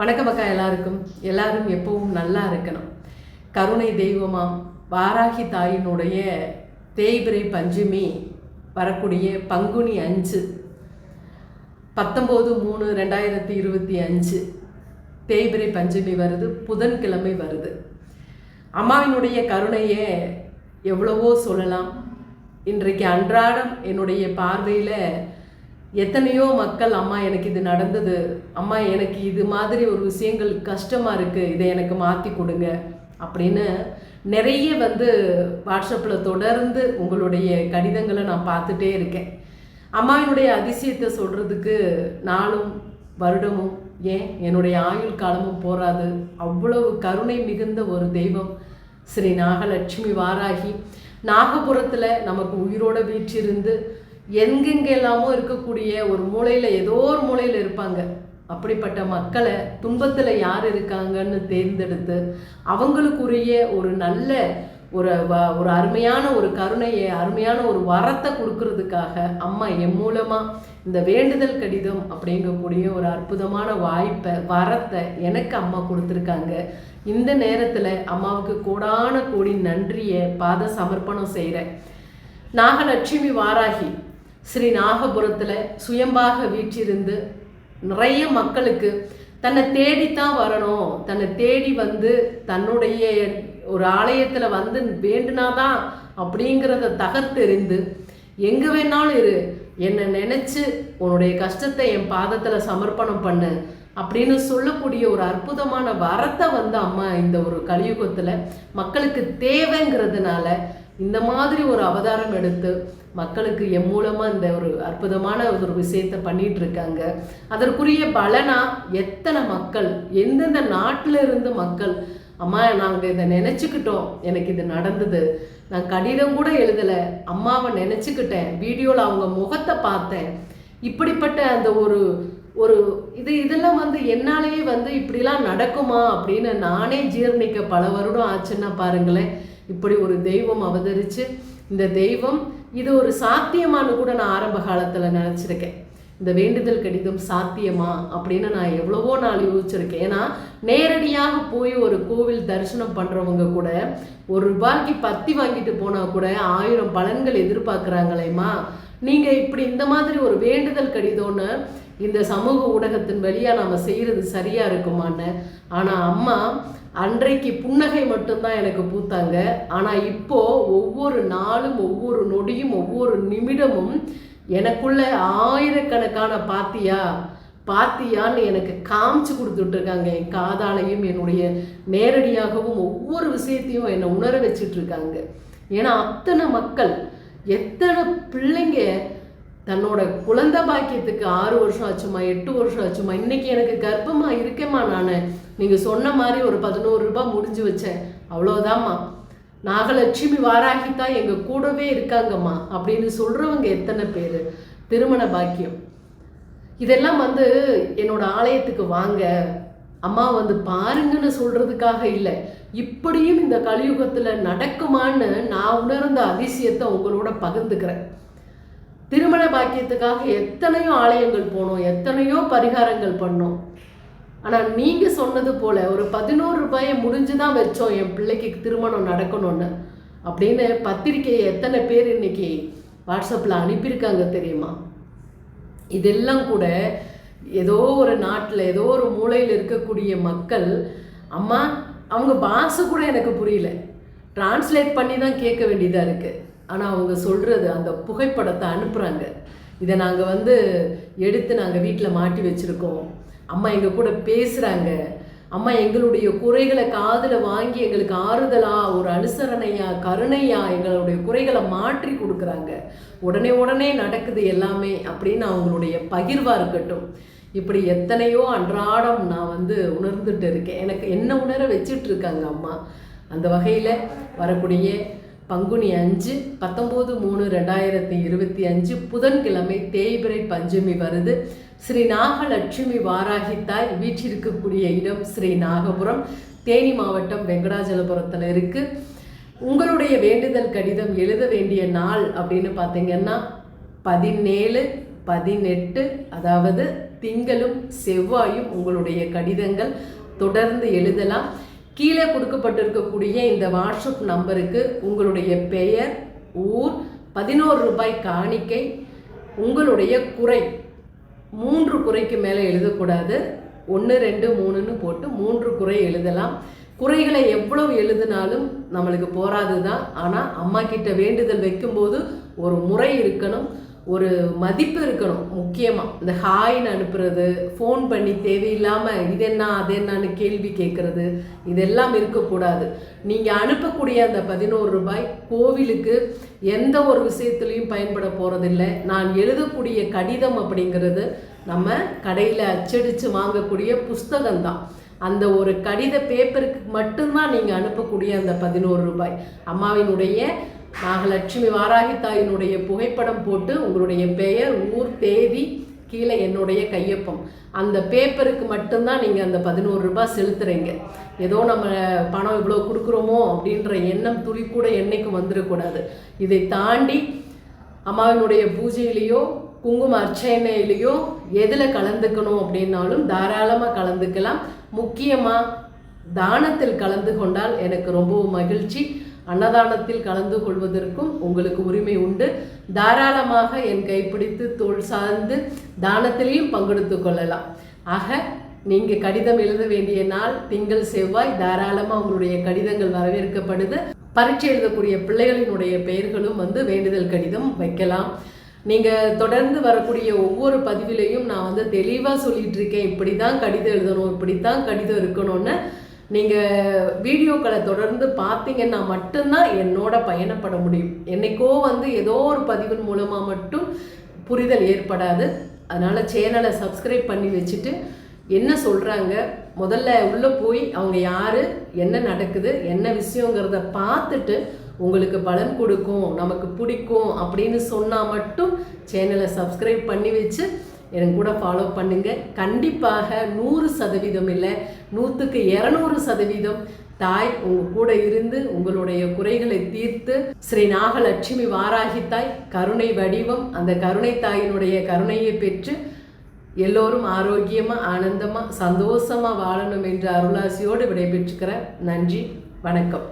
வணக்கம் அக்கா எல்லாருக்கும். எல்லாரும் எப்பவும் நல்லா இருக்கணும். கருணை தெய்வமாம். வாராகி தாயினுடைய தேய்பிரை பஞ்சமி வரக்கூடிய பங்குனி அஞ்சு. பத்தொம்போது மூணு ரெண்டாயிரத்தி இருபத்தி அஞ்சு. தேய்பிரை பஞ்சமி வருது. புதன்கிழமை வருது. அம்மாவினுடைய கருணையை எவ்வளவோ சொல்லலாம். இன்றைக்கு அன்றாடம் என்னுடைய பார்வையில் எத்தனையோ மக்கள் அம்மா எனக்கு இது நடந்தது. அம்மா எனக்கு இது மாதிரி ஒரு விஷயங்கள் கஷ்டமாக இருக்குது இதை எனக்கு மாற்றி கொடுங்க. அப்படின்னு நிறைய வந்து வாட்ஸ்அப்பில் தொடர்ந்து உங்களுடைய கடிதங்களை நான் பார்த்துட்டே இருக்கேன். அம்மாவினுடைய அதிசயத்தை சொல்கிறதுக்கு நாளும் வருடமும் ஏன் என்னுடைய ஆயுள் காலமும் போராது. அவ்வளவு கருணை மிகுந்த ஒரு தெய்வம் ஸ்ரீ நாகலட்சுமி வாராகி. நாகபுரத்தில் நமக்கு உயிரோட வீற்றிருந்து எங்கெங்கெல்லாமோ இருக்கக்கூடிய ஒரு மூலையில் ஏதோ ஒரு மூலையில் இருப்பாங்க. அப்படிப்பட்ட மக்களை துன்பத்தில் யார் இருக்காங்கன்னு தேர்ந்தெடுத்து அவங்களுக்குரிய ஒரு நல்ல ஒரு வ- ஒரு அருமையான ஒரு கருணையை அருமையான ஒரு வரத்தை கொடுக்கறதுக்காக அம்மா என் மூலமாக இந்த வேண்டுதல் கடிதம் அப்படிங்கக்கூடிய ஒரு அற்புதமான வாய்ப்பை வரத்தை எனக்கு அம்மா கொடுத்துருக்காங்க. இந்த நேரத்தில் அம்மாவுக்கு கோடான கோடி நன்றியை பாத சமர்ப்பணம் செய்கிறேன் நாகலட்சுமி வாராகி ஸ்ரீ நாகபுரத்தில் சுயம்பாக வீற்றிருந்து நிறைய மக்களுக்கு தன்னை தேடித்தான் வரணும். தன்னை தேடி வந்து தன்னுடைய ஒரு ஆலயத்தில் வந்து வேண்டுனாதான் அப்படிங்கிறத தகர்த்தெறிந்து எங்கே வேணாலும் இரு என்னை நினச்சி உன்னுடைய கஷ்டத்தை என் பாதத்தில் சமர்ப்பணம் பண்ணு அப்படின்னு சொல்லக்கூடிய ஒரு அற்புதமான வரத்தை வந்து அம்மா இந்த ஒரு கலியுகத்தில் மக்களுக்கு தேவைங்கிறதுனால இந்த மாதிரி ஒரு அவதாரம் எடுத்து மக்களுக்கு என் மூலமாக இந்த ஒரு அற்புதமான ஒரு விஷயத்தை பண்ணிகிட்டு இருக்காங்க அதற்குரிய பலனா எத்தனை மக்கள் எந்தெந்த நாட்டில் இருந்து மக்கள் அம்மா நாங்கள் இதை நினச்சிக்கிட்டோம் எனக்கு இது நடந்தது. நான் கடிதம் கூட எழுதலை. அம்மாவை நினச்சிக்கிட்டேன். வீடியோவில் அவங்க முகத்தை பார்த்தேன். இப்படிப்பட்ட அந்த ஒரு ஒரு இது இதெல்லாம் வந்து என்னாலேயே வந்து இப்படிலாம் நடக்குமா அப்படின்னு நானே ஜீரணிக்க பல வருடம் ஆச்சுன்னா பாருங்களேன். இப்படி ஒரு தெய்வம் அவதரித்து இந்த தெய்வம் இது ஒரு சாத்தியமானு கூட நான் ஆரம்ப காலத்தில் நினச்சிருக்கேன். இந்த வேண்டுதல் கடிதம் சாத்தியமா அப்படின்னு நான் எவ்வளவோ நாள் யோசிச்சிருக்கேன். ஏன்னா நேரடியாக போய் ஒரு கோவில் தரிசனம் பண்ணுறவங்க கூட ஒரு ரூபாய்க்கு பத்தி வாங்கிட்டு போனால் கூட ஆயிரம் பலன்கள் எதிர்பார்க்குறாங்களேம்மா. நீங்கள் இப்படி இந்த மாதிரி ஒரு வேண்டுதல் கடிதம்னு இந்த சமூக ஊடகத்தின் வழியாக நம்ம செய்கிறது சரியாக இருக்குமான்னு. ஆனால் அம்மா அன்றைக்கு புன்னகை மட்டும்தான் எனக்கு பூத்தாங்க. ஆனால் இப்போ ஒவ்வொரு நாளும் ஒவ்வொரு நொடியும் ஒவ்வொரு நிமிடமும் எனக்குள்ள ஆயிரக்கணக்கான பாத்தியா பாத்தியான்னு எனக்கு காமிச்சு கொடுத்துட்ருக்காங்க என் காதாலையும் என்னுடைய நேரடியாகவும் ஒவ்வொரு விஷயத்தையும் என்னை உணர வச்சிட்ருக்காங்க ஏன்னா அத்தனை மக்கள் எத்தனை பிள்ளைங்க தன்னோட குழந்தை பாக்கியத்துக்கு ஆறு வருஷம் ஆச்சுமா எட்டு வருஷம் ஆச்சுமா இன்னைக்கு எனக்கு கர்ப்பமா இருக்கேம்மா நான். நீங்கள் சொன்ன மாதிரி ஒரு பதினோரு ரூபாய் முடிஞ்சு வச்சேன். அவ்வளோதாம்மா நாகலட்சுமி வாராகி தான் எங்கள் கூடவே இருக்காங்கம்மா அப்படின்னு சொல்கிறவங்க எத்தனை பேர்? திருமண பாக்கியம். இதெல்லாம் வந்து என்னோட ஆலயத்துக்கு வாங்க. அம்மா வந்து பாருங்கன்னு சொல்கிறதுக்காக இல்லை. இப்படியும் இந்த கலியுகத்தில் நடக்குமான்னு நான் உணர்ந்த அதிசயத்தை உங்களோட பகிர்ந்துக்கிறேன். திருமண பாக்கியத்துக்காக எத்தனையோ ஆலயங்கள் போனோம் எத்தனையோ பரிகாரங்கள் பண்ணோம். ஆனால் நீங்கள் சொன்னது போல் ஒரு பதினோரு ரூபாயை முடிஞ்சு தான் வச்சோம் என் பிள்ளைக்கு திருமணம் நடக்கணும்னு. அப்படின்னு பத்திரிக்கையை எத்தனை பேர் இன்னைக்கு வாட்ஸ்அப்பில் அனுப்பியிருக்காங்க தெரியுமா? இதெல்லாம் கூட ஏதோ ஒரு நாட்டில் ஏதோ ஒரு மூலையில் இருக்கக்கூடிய மக்கள் அம்மா அவங்க பாஷை கூட எனக்கு புரியல. டிரான்ஸ்லேட் பண்ணி தான் கேட்க வேண்டியதாக இருக்குது ஆனால் அவங்க சொல்கிறது அந்த புகைப்படத்தை அனுப்புகிறாங்க இதை நாங்கள் வந்து எடுத்து நாங்கள் வீட்டில் மாட்டி வச்சுருக்கோம். அம்மா எங்கள் கூட பேசுகிறாங்க அம்மா எங்களுடைய குறைகளை காதில் வாங்கி எங்களுக்கு ஆறுதலாக ஒரு அனுசரணையா கருணையாக எங்களுடைய குறைகளை மாற்றி கொடுக்குறாங்க. உடனே உடனே நடக்குது எல்லாமே அப்படின்னு அவங்களுடைய பகிர்வாக இருக்கட்டும். இப்படி எத்தனையோ அன்றாடம் நான் வந்து உணர்ந்துட்டு இருக்கேன். எனக்கு என்ன உணர வச்சிட்டு இருக்காங்க அம்மா? அந்த வகையில் வரக்கூடிய பங்குனி அஞ்சு பத்தொம்போது மூணு ரெண்டாயிரத்தி இருபத்தி அஞ்சு புதன்கிழமை தேய்பிரை பஞ்சமி வருது. ஸ்ரீ நாகலட்சுமி வாராகி தாய் வீற்றிருக்கக்கூடிய இடம் ஸ்ரீ நாகபுரம். தேனி மாவட்டம் வெங்கடாஜலபுரத்தில் இருக்குது உங்களுடைய வேண்டுதல் கடிதம் எழுத வேண்டிய நாள் அப்படின்னு பார்த்தீங்கன்னா பதினேழு பதினெட்டு அதாவது திங்களும் செவ்வாயும் உங்களுடைய கடிதங்கள் தொடர்ந்து எழுதலாம். கீழே கொடுக்கப்பட்டிருக்கக்கூடிய இந்த வாட்ஸ்அப் நம்பருக்கு உங்களுடைய பெயர் ஊர் பதினோரு ரூபாய் காணிக்கை உங்களுடைய குறை. மூன்று குறைக்கு மேலே எழுதக்கூடாது. ஒன்று ரெண்டு மூணுன்னு போட்டு மூன்று குறை எழுதலாம். குறைகளை எவ்வளவு எழுதினாலும் நம்மளுக்கு போராது தான் ஆனால் அம்மா கிட்ட வேண்டுதல் வைக்கும்போது ஒரு முறை இருக்கணும். ஒரு மதிப்பு இருக்கணும் முக்கியமாக இந்த ஹாய்னு அனுப்புறது ஃபோன் பண்ணி தேவையில்லாமல் இது என்ன அது என்னன்னு கேள்வி கேட்குறது இதெல்லாம் இருக்கக்கூடாது. நீங்கள் அனுப்பக்கூடிய அந்த பதினோரு ரூபாய் கோவிலுக்கு எந்த ஒரு விஷயத்துலையும் பயன்பட போகிறதில்ல நான் எழுதக்கூடிய கடிதம் அப்படிங்கிறது நம்ம கடையில் அச்சடித்து வாங்கக்கூடிய புஸ்தகம் தான் அந்த ஒரு கடித பேப்பருக்கு மட்டும்தான் நீங்கள் அனுப்பக்கூடிய அந்த பதினோரு ரூபாய். அம்மாவினுடைய நாகலட்சுமி வாராகி தாயினுடைய புகைப்படம் போட்டு உங்களுடைய பெயர் ஊர் தேதி கீழே என்னுடைய கையொப்பம். அந்த பேப்பருக்கு மட்டும்தான் நீங்கள் அந்த பதினோரு ரூபாய் செலுத்துகிறீங்க ஏதோ நம்ம பணம் இவ்வளோ கொடுக்குறோமோ அப்படின்ற எண்ணம் துளி கூட என்னைக்கும் வந்துடக்கூடாது இதை தாண்டி அம்மாவினுடைய பூஜையிலேயோ குங்கும அர்ச்சனையிலையோ எதில் கலந்துக்கணும் அப்படின்னாலும் தாராளமாக கலந்துக்கலாம். முக்கியமாக தானத்தில் கலந்து கொண்டால் எனக்கு ரொம்பவும் மகிழ்ச்சி. அன்னதானத்தில் கலந்து கொள்வதற்கும் உங்களுக்கு உரிமை உண்டு. தாராளமாக என் கைப்பிடித்து தோல் சார்ந்து தானத்திலையும் பங்கெடுத்து கொள்ளலாம். ஆக நீங்கள் கடிதம் எழுத வேண்டிய நாள் திங்கள் செவ்வாய் தாராளமாக உங்களுடைய கடிதங்கள் வரவேற்கப்படுது. பரீட்சை எழுதக்கூடிய பிள்ளைகளினுடைய பெயர்களும் வந்து வேண்டுதல் கடிதம் வைக்கலாம். நீங்கள் தொடர்ந்து வரக்கூடிய ஒவ்வொரு பதிவிலையும் நான் வந்து தெளிவாக சொல்லிட்டு இருக்கேன். இப்படி தான் கடிதம் எழுதணும் இப்படி தான் கடிதம் இருக்கணும்னு நீங்கள் வீடியோக்களை தொடர்ந்து பார்த்தீங்கன்னா மட்டும்தான் என்னோட பயணப்பட முடியும். என்னைக்கோ வந்து ஏதோ ஒரு பதிவின் மூலமாக மட்டும் புரிதல் ஏற்படாது. அதனால் சேனலை சப்ஸ்கிரைப் பண்ணி வச்சுட்டு என்ன சொல்கிறாங்க முதல்ல உள்ளே போய் அவங்க யார் என்ன நடக்குது என்ன விஷயங்கிறத பார்த்துட்டு உங்களுக்கு பலன் கொடுக்கும் நமக்கு பிடிக்கும் அப்படின்னு சொன்னால் மட்டும் சேனலை சப்ஸ்கிரைப் பண்ணி வச்சு எனக்கு கூட ஃபாலோ பண்ணுங்கள் கண்டிப்பாக நூறு சதவீதம் இல்லை நூற்றுக்கு இரநூறு சதவீதம் தாய் உங்க கூட இருந்து உங்களுடைய குறைகளை தீர்த்து ஸ்ரீ நாகலட்சுமி வாராகி தாய் கருணை வடிவம் அந்த கருணை தாயினுடைய கருணையை பெற்று எல்லோரும் ஆரோக்கியமாக ஆனந்தமாக சந்தோஷமாக வாழணும் என்ற அருளாசியோடு விடைபெற்றுக்கிறேன் நன்றி வணக்கம்.